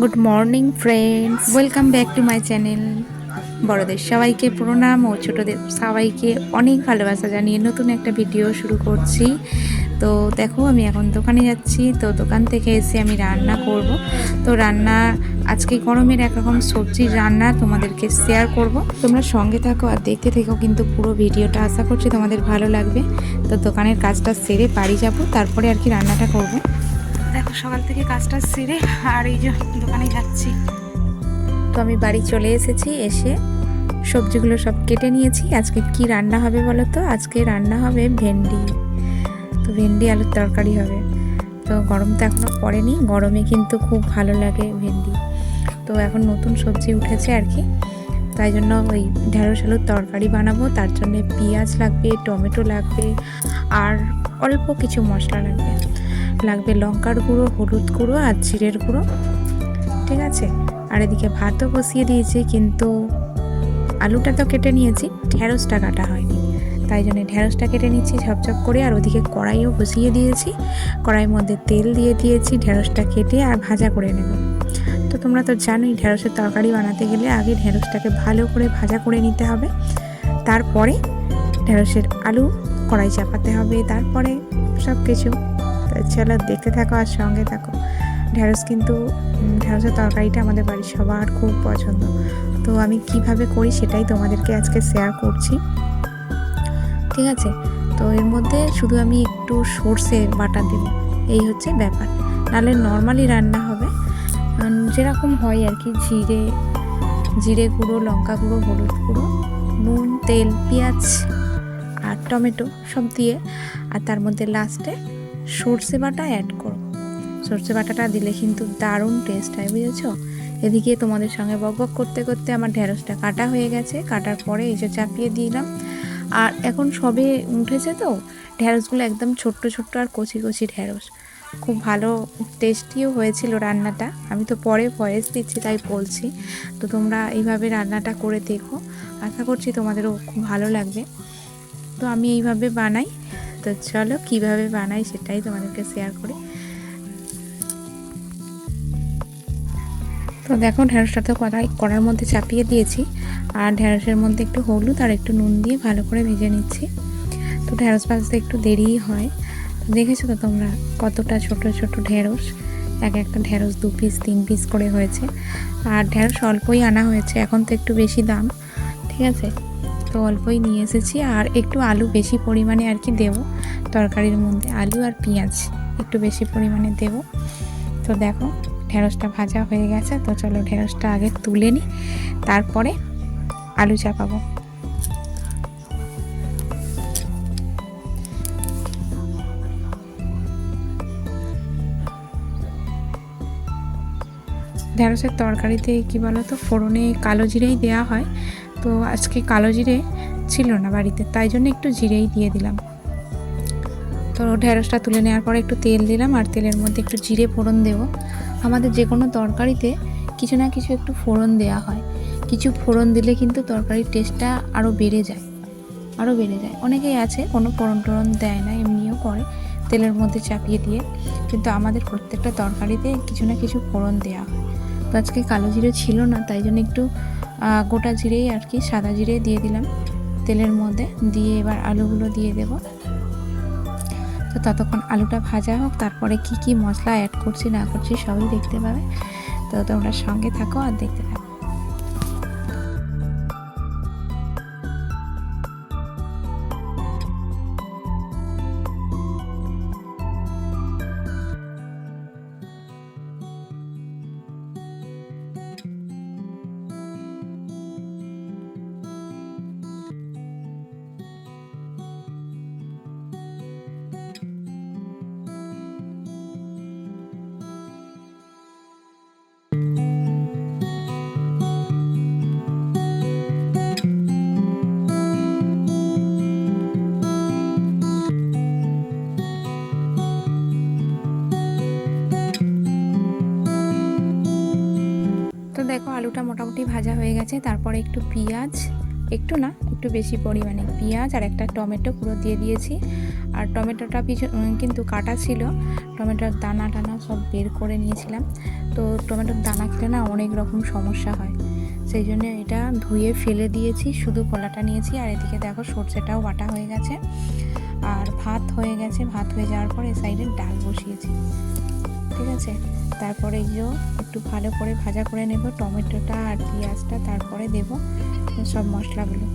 Good morning friends welcome back to my channel বড়দের সবাইকে প্রণাম ও ছোটদের সবাইকে অনেক ভালোবাসা জানিয়ে নতুন একটা ভিডিও শুরু করছি। তো দেখো, আমি এখন দোকানে যাচ্ছি। তো দোকান থেকে এসে আমি রান্না করব। তো রান্না, আজকে গরমের একরকম সবজির রান্না তোমাদেরকে শেয়ার করব। তোমরা সঙ্গে থাকো আর দেখতে থেকো কিন্তু পুরো ভিডিওটা আশা করছি তোমাদের ভালো লাগবে। তো দোকানের কাজটা সেরে বাড়ি যাব, তারপরে আর কি রান্নাটা করব। সকাল থেকে কাজটা সেরে আর এই যে দোকানে যাচ্ছি। তো আমি বাড়ি চলে এসেছি, এসে সবজিগুলো সব কেটে নিয়েছি। আজকে কি রান্না হবে বলো তো? আজকে রান্না হবে ভেন্ডি। তো ভেন্ডি আলুর তরকারি হবে। তো গরম তো এখনও পড়েনি, গরমে কিন্তু খুব ভালো লাগে ভেন্ডি। তো এখন নতুন সবজি উঠেছে আর কি। তাই জন্য ওই ঢেঁড়স আলুর তরকারি বানাবো। তার জন্য পেঁয়াজ লাগবে, টমেটো লাগবে, আর অল্প কিছু মশলা লাগবে। লাগবে লঙ্কার গুঁড়ো, হলুদ গুঁড়ো আর জিরের গুঁড়ো। ঠিক আছে? আর এদিকে ভাতও বসিয়ে দিয়েছি, কিন্তু আলুটা তো কেটে নিয়েছি, ঢেঁড়সটা কাটা হয়নি। তাই জন্য ঢেঁড়সটা কেটে নিচ্ছি, ঝপঝপ করে, আর ওদিকে কড়াইও বসিয়ে দিয়েছি। কড়াইয়ের মধ্যে তেল দিয়ে দিয়েছি, ঢেঁড়সটা কেটে আর ভাজা করে নেব। তো তোমরা তো জানোই, ঢেঁড়সের তরকারি বানাতে গেলে আগে ঢেঁড়সটাকে ভালো করে ভাজা করে নিতে হবে। তারপরে ঢেঁড়সের আলু কড়াই চাপাতে হবে, তারপরে সব কিছু চলো দেখতে থাকো আর সঙ্গে থাকো। ঢেঁড়স কিন্তু উম, ঢেঁড়সের তরকারিটা আমাদের বাড়ির সবার খুব পছন্দ। তো আমি কীভাবে করি সেটাই তোমাদেরকে আজকে শেয়ার করছি। ঠিক আছে? তো এর মধ্যে শুধু আমি একটু সর্ষে বাটা দেব। এই হচ্ছে ব্যাপার। নাহলে নর্মালি রান্না হবে। যেরকম হয় আর কি জিরে জিরে গুঁড়ো লঙ্কা গুঁড়ো হলুদ গুঁড়ো নুন তেল পেঁয়াজ আর টমেটো সব দিয়ে আর তার মধ্যে লাস্টে সর্ষে বাটা অ্যাড করব। সর্ষে বাটাটা দিলে কিন্তু দারুণ টেস্ট হয়, বুঝেছ? এদিকে তোমাদের সঙ্গে বক বক করতে করতে আমার ঢেঁড়সটা কাটা হয়ে গেছে। কাটার পরে যে চাপিয়ে দিলাম। আর এখন সবে উঠেছে তো, ঢেঁড়সগুলো একদম ছোট্ট ছোট্ট আর কচি কচি ঢেঁড়স। খুব ভালো টেস্টিও হয়েছিল রান্নাটা। আমি তো পরে ভয়েস দিচ্ছি, তাই বলছি। তো তোমরা এইভাবে রান্নাটা করে দেখো। আশা করছি তোমাদেরও খুব ভালো লাগবে। তো আমি এইভাবে বানাই। তো চলো কীভাবে বানাই সেটাই তোমাদেরকে শেয়ার করি। তো দেখো ঢেঁড়সটা তো কড়াই, কড়ার মধ্যে চাপিয়ে দিয়েছি। আর ঢেঁড়সের মধ্যে একটু হলুদ আর একটু নুন দিয়ে ভালো করে ভেজে নিচ্ছি। তো ঢেঁড়স ভাজতে একটু দেরিই হয়। তো দেখেছ তো তোমরা কতটা ছোট ছোট ঢেঁড়স? এক একটা ঢেঁড়স দু পিস তিন পিস করে হয়েছে। আর ঢেঁড়স অল্পই আনা হয়েছে, এখন তো একটু বেশি দাম, ঠিক আছে? তো অল্পই নিয়ে এসেছি আর একটু আলু বেশি পরিমাণে আর কি দেবো তরকারির মধ্যে, আলু আর পেঁয়াজ একটু বেশি পরিমাণে দেবো। তো দেখো, ঢেঁড়সটা ভাজা হয়ে গেছে, তো চলো ঢেঁড়সটা আগে তুলে নিই, তারপরে আলু চাপাবো। ঢেঁড়সের তরকারিতে কি বলো তো ফোড়নে কালো জিরেই দেওয়া হয় তো আজকে কালো জিরে ছিল না বাড়িতে, তাই জন্য একটু জিরেই দিয়ে দিলাম। তো ঢেঁড়সটা তুলে নেওয়ার পরে একটু তেল দিলাম আর তেলের মধ্যে একটু জিরে ফোড়ন দেবো। আমাদের যে কোনো তরকারিতে কিছু না কিছু একটু ফোড়ন দেওয়া হয়। কিছু ফোড়ন দিলে কিন্তু তরকারির টেস্টটা আরও বেড়ে যায় আরও বেড়ে যায়। অনেকেই আছে, কোনো ফোড়ন টোড়ন দেয় না, এমনিও করে তেলের মধ্যে চাপিয়ে দিয়ে। কিন্তু আমাদের প্রত্যেকটা তরকারিতে কিছু না কিছু ফোড়ন দেওয়া হয়। তো আজকে কালো জিরে ছিল না, তাই জন্য একটু গোটা জিরেই আর কি, সাদা জিরে দিয়ে দিলাম। তেলের মধ্যে দিয়ে এবার আলুগুলো দিয়ে দেব। তো ততক্ষণ আলুটা ভাজা হোক, তারপরে কি কি মশলা অ্যাড করছি না করছি সবই দেখতে পাবে। তো তোমরা সঙ্গে থাকো আর দেখতে থাকো। গেছে তারপরে একটু পেঁয়াজ, একটু না, একটু বেশি পরিমাণে পেঁয়াজ আর একটা টমেটো পুরো দিয়ে দিয়েছি। আর টমেটোটা পিছন কিন্তু কাটা ছিল, টমেটোর দানা টানা সব বের করে নিয়েছিলাম। তো টমেটোর দানা খেলে না অনেক রকম সমস্যা হয়, সেই জন্য এটা ধুয়ে ফেলে দিয়েছি, শুধু কলাটা নিয়েছি। আর এদিকে দেখো সর্ষেটাও বাটা হয়ে গেছে। আর ভাত হয়ে গেছে, ভাত হয়ে যাওয়ার পর এ সাইডে ডাল বসিয়েছি। আছে তারপরে এই যে একটু ভালো করে ভাজা করে নেব, টমেটোটা আর পেঁয়াজটা তারপরে দেব সব মশলাগুলো।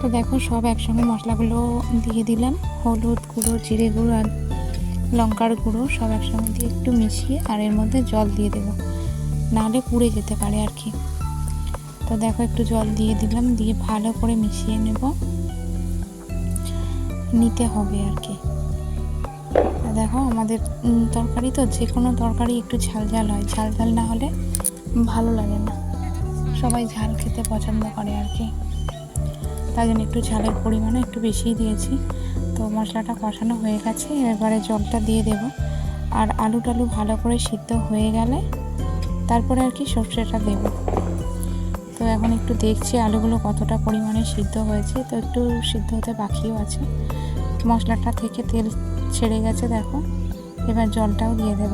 তো দেখো সব একসঙ্গে মশলাগুলো দিয়ে দিলাম। হলুদ গুঁড়ো, জিরে গুঁড়ো আর লঙ্কার গুঁড়ো সব একসঙ্গে দিয়ে একটু মিশিয়ে আর এর মধ্যে জল দিয়ে দেবো। নাহলে পুড়ে যেতে পারে আর কি। তো দেখো একটু জল দিয়ে দিলাম, দিয়ে ভালো করে মিশিয়ে নেব। নিতে হবে আর কি। দেখো আমাদের তরকারি তো যে কোনো তরকারি একটু ঝাল ঝাল হয়। ঝাল ঝাল না হলে ভালো লাগে না। সবাই ঝাল খেতে পছন্দ করে আর কি। তাই জন্য একটু ঝালের পরিমাণও একটু বেশিই দিয়েছি। তো মশলাটা কষানো হয়ে গেছে, এবারে জলটা দিয়ে দেব। আর আলু টালু ভালো করে সিদ্ধ হয়ে গেলে তারপরে আর কি সর্ষেটা দেব। তো এখন একটু দেখছি আলুগুলো কতটা পরিমাণে সিদ্ধ হয়েছে। তো একটু সিদ্ধ হতে বাকিও আছে। মশলাটা থেকে তেল ছেড়ে গেছে, দেখো। এবার জলটাও দিয়ে দেব।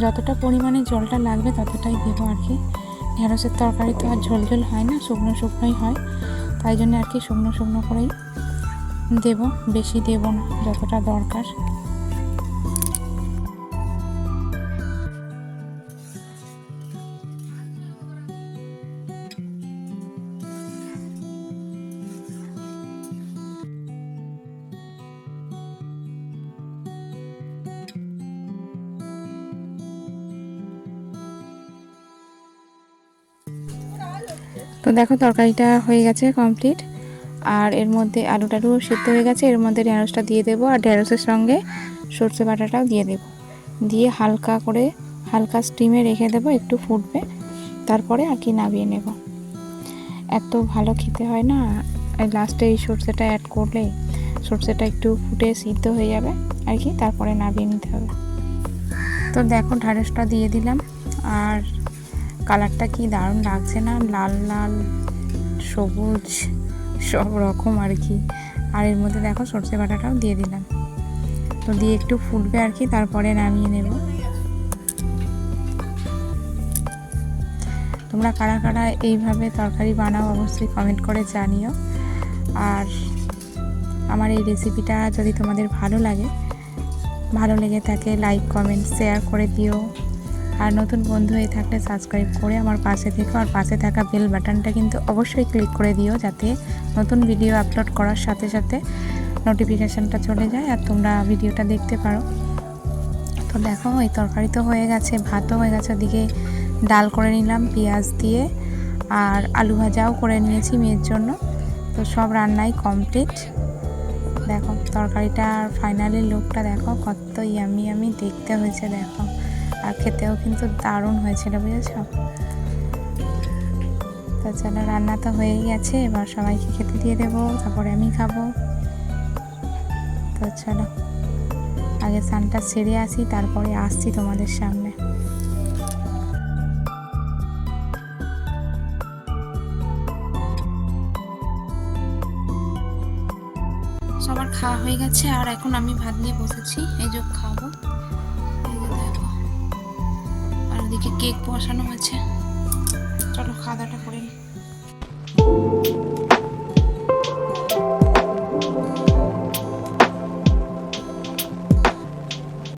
যতটা পরিমাণে জলটা লাগবে ততটাই দেবো আর কি। ঢেঁড়সের তরকারি তো আর ঝোল ঝোল হয় না, শুকনো শুকনোই হয়। তাই জন্য আর কি শুকনো শুকনো করেই দেব, বেশি দেব না, যতটা দরকার। দেখো তরকারিটা হয়ে গেছে কমপ্লিট আর এর মধ্যে আলু টালু সিদ্ধ হয়ে গেছে। এর মধ্যে ঢেঁড়সটা দিয়ে দেবো আর ঢেঁড়সের সঙ্গে সর্ষে বাটাটাও দিয়ে দেবো। দিয়ে হালকা করে হালকা স্টিমে রেখে দেবো, একটু ফুটবে। তারপরে আর কি নামিয়ে নেব। এত ভালো খেতে হয় না। লাস্টে এই সর্ষেটা অ্যাড করলে সর্ষেটা একটু ফুটে সিদ্ধ হয়ে যাবে আর কি, তারপরে নামিয়ে নিতে হবে। তো দেখো ঢেঁড়সটা দিয়ে দিলাম। আর কালারটা কি দারুণ লাগছে না? লাল লাল, সবুজ, সব রকম আর কি। আর এর মধ্যে দেখো সর্ষে বাটাটাও দিয়ে দিলাম। তো দিয়ে একটু ফুটবে আর কি, তারপরে নামিয়ে নেব। তোমরা কারা কারা এইভাবে তরকারি বানাও অবশ্যই কমেন্ট করে জানিও। আর আমার এই রেসিপিটা যদি তোমাদের ভালো লাগে, ভালো লেগে থাকে লাইক কমেন্ট শেয়ার করে দিও। আর নতুন বন্ধু হয়ে থাকলে সাবস্ক্রাইব করে আমার পাশে থেকে। আর পাশে থাকা বেল বাটনটা কিন্তু অবশ্যই ক্লিক করে দিও যাতে নতুন ভিডিও আপলোড করার সাথে সাথে নোটিফিকেশানটা চলে যায় আর তোমরা ভিডিওটা দেখতে পারো। তো দেখো ওই তরকারি তো হয়ে গেছে, ভাতও হয়ে গেছে। ওদিকে ডাল করে নিলাম, পেঁয়াজ দিয়ে আর আলু ভাজাও করে নিয়েছি মেয়ের জন্য। তো সব রান্নাই কমপ্লিট দেখো, তরকারিটার ফাইনালি লুকটা দেখো, কত ইয়ামি ইয়ামি দেখতে হয়েছে, দেখো। আর খেতেও কিন্তু দারুণ হয়েছিল, বুঝেছ? তো চলো, রান্না তো হয়েই গেছে, এবার সবাইকে খেতে দিয়ে দেবো, তারপরে আমি খাব। তো চলো, আগে স্নানটা সেরে আসি, তারপরে আসছি তোমাদের সামনে। সবার খাওয়া হয়ে গেছে, আর এখন আমি ভাত নিয়ে বসেছি, এই যে খাব। কেক বসানো আছে। চলো খাওয়া দাওয়াটা